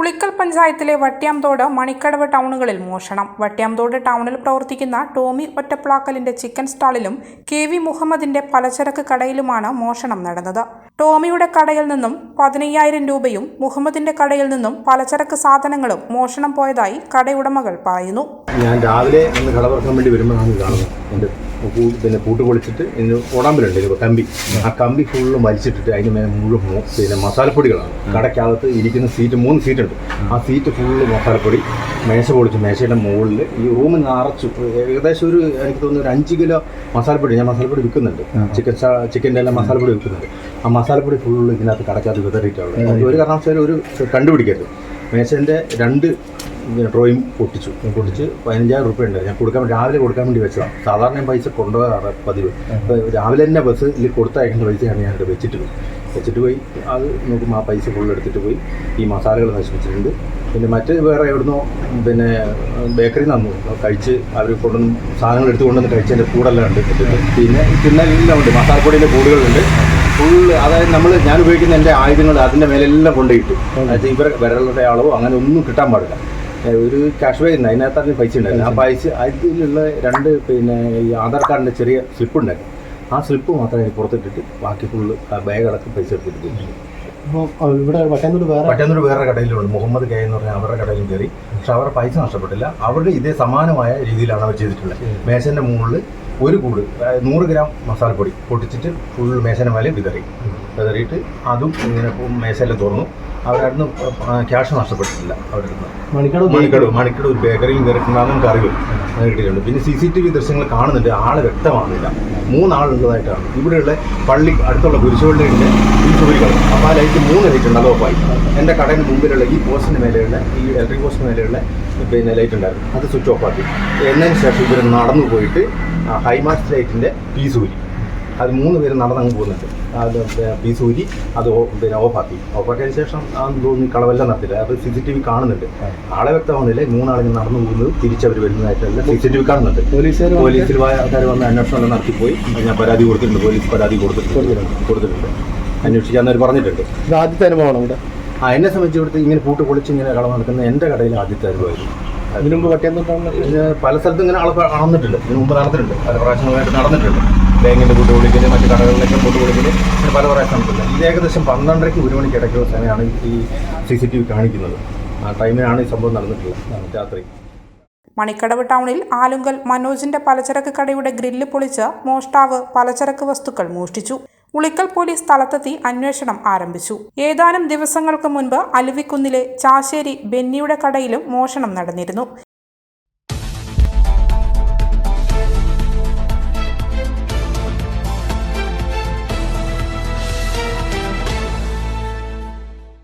ഉളിക്കൽ പഞ്ചായത്തിലെ വട്ട്യാംതോട് മണിക്കടവ് ടൗണുകളിൽ മോഷണം. വട്ട്യാംതോട് ടൗണിൽ പ്രവർത്തിക്കുന്ന ടോമി ഒറ്റപ്ലാക്കലിന്റെ ചിക്കൻ സ്റ്റാളിലും കെ വി മുഹമ്മദിന്റെ പലചരക്ക് കടയിലുമാണ് മോഷണം നടന്നത്. ടോമിയുടെ കടയിൽ നിന്നും പതിനയ്യായിരം രൂപയും മുഹമ്മദിന്റെ കടയിൽ നിന്നും പലചരക്ക് സാധനങ്ങളും മോഷണം പോയതായി കടയുടമകൾ പറയുന്നു. ഞാൻ രാവിലെ വേണ്ടി കാണുന്നത്. പിന്നെ പൂട്ട് പൊളിച്ചിട്ട് ഇതിന് ഓടാമ്പലുണ്ട് ഇതിപ്പോൾ കമ്പി. ആ കമ്പി ഫുള്ള് വലിച്ചിട്ടിട്ട് അതിന് മേലെ മുഴുവൻ പിന്നെ മസാലപ്പൊടികളാണ്. കടയ്ക്കകത്ത് ഇരിക്കുന്ന സീറ്റ് മൂന്ന് സീറ്റ് ഉണ്ട് ആ സീറ്റ് ഫുള്ള് മസാലപ്പൊടി മേശ പൊളിച്ചു മേശയുടെ മുകളിൽ ഈ റൂമിൽ നിറച്ചു ഏകദേശം ഒരു എനിക്ക് തോന്നുന്നു ഒരു അഞ്ച് കിലോ മസാലപ്പൊടി ഞാൻ മസാലപ്പൊടി വിൽക്കുന്നുണ്ട്. ചിക്കൻ ചിക്കന്റെ എല്ലാം മസാലപ്പൊടി വിൽക്കുന്നുണ്ട്. ആ മസാലപ്പൊടി ഫുള്ള് ഇതിനകത്ത് കടയ്ക്കകത്ത് വിതറിയിട്ടുള്ളത് ഒരു കാരണവശാലും ഒരു കണ്ടുപിടിക്കരുത്. മേശന്റെ രണ്ട് ഇങ്ങനെ ഡ്രോയിങ് പൊട്ടിച്ചു. പൊട്ടിച്ച് പതിനഞ്ചായിരം റുപ്യ ഉണ്ട് ഞാൻ കൊടുക്കാൻ രാവിലെ കൊടുക്കാൻ വേണ്ടി വെച്ചതാണ്. സാധാരണ ഞാൻ പൈസ കൊണ്ടുപോകാറ് പതിവ്. അപ്പോൾ രാവിലെ തന്നെ ബസ് ഇതിൽ കൊടുത്തയക്കേണ്ട പൈസയാണ് ഞാൻ ഇവിടെ വെച്ചിട്ട് പോയി. വെച്ചിട്ട് പോയി. അത് നോക്കുമ്പോൾ ആ പൈസ ഫുൾ എടുത്തിട്ട് പോയി. ഈ മസാലകൾ നശിപ്പിച്ചിട്ടുണ്ട്. പിന്നെ മറ്റ് വേറെ എവിടുന്നോ പിന്നെ ബേക്കറി നന്നു കഴിച്ച് അവർ കൊണ്ടുവന്ന് സാധനങ്ങൾ എടുത്ത് കൊണ്ടുവന്ന് കഴിച്ചതിന്റെ കൂടെല്ലാം ഉണ്ട് പിന്നെ തിന്നെല്ലാം ഉണ്ട്. മസാലപ്പൊടിയിലെ കൂടുകളുണ്ട്. ഫുള്ള് അതായത് നമ്മൾ ഞാൻ ഉപയോഗിക്കുന്ന എന്റെ ആയുധങ്ങൾ അതിന്റെ മേലെല്ലാം കൊണ്ടുപോയിട്ടു. അതായത് ഇവരെ വിരളുടെ അളവോ അങ്ങനെ ഒന്നും കിട്ടാൻ പാടില്ല. ഒരു ക്യാഷ് ബാഗ് ഉണ്ട്. അതിനകത്ത് അതിന് പൈസ ഉണ്ടായിരുന്നു. ആ പൈസ അതിലുള്ള രണ്ട് പിന്നെ ഈ ആധാർ കാർഡിന്റെ ചെറിയ സ്ലിപ്പ് ഉണ്ടായിരുന്നു. ആ സ്ലിപ്പ് മാത്രമേ പുറത്തിട്ടിട്ട് ബാക്കി ഫുള്ള് ആ ബാഗ് അടക്കം പൈസ എടുത്തിട്ട് പോയി അപ്പോൾ ഇവിടെ വട്ടന്നൂർ വേറെ വട്ടന്നൂർ വേറെ കടയിലുണ്ട്. മുഹമ്മദ് കെ എന്ന് പറഞ്ഞാൽ അവരുടെ കടയിലും കയറി. പക്ഷെ അവരുടെ പൈസ നഷ്ടപ്പെട്ടില്ല. അവരുടെ ഇതേ സമാനമായ രീതിയിലാണ് അവർ ചെയ്തിട്ടുള്ളത്. മേശന്റെ മുകളിൽ ഒരു കൂട് നൂറ് ഗ്രാം മസാലപ്പൊടി പൊട്ടിച്ചിട്ട് ഫുൾ മേശന മേലെ വിതറി. വിതറിയിട്ട് അതും ഇങ്ങനെ മേശയെല്ലാം തുറന്നു. അവരവിടുന്ന് ക്യാഷ് നഷ്ടപ്പെട്ടിട്ടില്ല അവരുടെ അടുത്ത് മണിക്കട മണിക്കടവ് മണിക്കടവ് ഒരു ബേക്കറിയിൽ കയറിയിട്ടുണ്ടാകും അത് കിട്ടിയിട്ടുണ്ട് പിന്നെ സി സി ടി വി ദൃശ്യങ്ങൾ കാണുന്നുണ്ട്. ആൾ വ്യക്തമാകുന്നില്ല മൂന്നാളുള്ളതായിട്ടാണ്. ഇവിടെയുള്ള പള്ളി അടുത്തുള്ള കുരിശുപള്ളിയുടെ ഈ ചുവരികൾ അപ്പോൾ ആ ലൈറ്റ് മൂന്ന് ലൈറ്റ് ഉണ്ട്. അത് എന്റെ കടയുടെ മുമ്പിലുള്ള ഈ പോസ്റ്റിന് മേലെയുള്ള ഈ ഇലക്ട്രിക് പോസ്റ്റിന് മേലെയുള്ള പിന്നെ ലൈറ്റ് ഉണ്ടായിരുന്നു. അത് സ്വിച്ച് ഓഫ് ആക്കി. എന്നതിന് ശേഷം ഇവർ നടന്നു പോയിട്ട് ഹൈമാസ്റ്റ് ലൈറ്റിന്റെ പീസ് ഊരി. അത് മൂന്ന് പേര് നടന്നങ്ങ് പോകുന്നുണ്ട്. അത് പീസ് ഊരി അത് പിന്നെ ഓഫാക്കി. ഓഫാക്കിയതിന് ശേഷം ആ തോന്നി കളവെല്ലാം നടത്തില്ല. അത് സി സി ടി വി കാണുന്നുണ്ട് ആളെ വ്യക്തമാവുന്നില്ല. മൂന്നാളിങ്ങനെ നടന്നു പോകുന്നത് തിരിച്ചവർ വരുന്നതായിട്ടല്ല സി സി ടി വി കാണുന്നുണ്ട്. പോലീസ് പോലീസിൽ പോയ ആൾക്കാർ വന്ന് അന്വേഷണം നടത്തിപ്പോയി. ഞാൻ പരാതി കൊടുത്തിട്ടുണ്ട്. പോലീസ് പരാതി കൊടുത്തിട്ടുണ്ട്. കൊടുത്തിട്ടുണ്ട്. അന്വേഷിക്കാൻ അവർ പറഞ്ഞിട്ടുണ്ട്. ഇത് ആദ്യത്തെ അനുഭവമാണ് ഇവിടെ? ആ എന്നെ സംബന്ധിച്ചിടത്ത് ഇങ്ങനെ പൂട്ട് പൊളിച്ച് ഇങ്ങനെ കളവ് നടക്കുന്ന എന്റെ കടയിൽ ആദ്യത്തെ അനുഭവമായിരുന്നു. ഇതിനു മുമ്പ് ഇത് പല സ്ഥലത്തും ഇങ്ങനെ അളവ് നടന്നിട്ടുണ്ട് ഇതിനു മുമ്പ് നടന്നിട്ടുണ്ട്. പല പ്രാവശ്യങ്ങളായിട്ട് നടന്നിട്ടുണ്ട്. ബാങ്കിന്റെ കൂട്ട് വിളിക്കൽ മറ്റു കടകളിലൊക്കെ കൂട്ട് വിളിക്കൽ അങ്ങനെ പല പ്രാവശ്യം നടന്നിട്ടുണ്ട്. ഇത് ഏകദേശം പന്ത്രണ്ടരയ്ക്ക് ഒരു മണിക്ക് ഇടയ്ക്കുള്ള സമയമാണ് ഈ സി സി ടി വി കാണിക്കുന്നത്. ആ ടൈമിലാണ് ഈ സംഭവം നടന്നിട്ടുള്ളത്. രാത്രി. മണിക്കടവ് ടൗണിൽ ആലുങ്കൽ മനോജിന്റെ പലചരക്ക് കടയുടെ ഗ്രില്ല് പൊളിച്ച് മോഷ്ടാവ് പലചരക്ക് വസ്തുക്കൾ മോഷ്ടിച്ചു. ഉളിക്കൽ പോലീസ് സ്ഥലത്തെത്തി അന്വേഷണം ആരംഭിച്ചു. ഏതാനും ദിവസങ്ങൾക്ക് മുൻപ് അലുവിക്കുന്നിലെ ചാശ്ശേരി ബെന്നിയുടെ കടയിലും മോഷണം നടന്നിരുന്നു.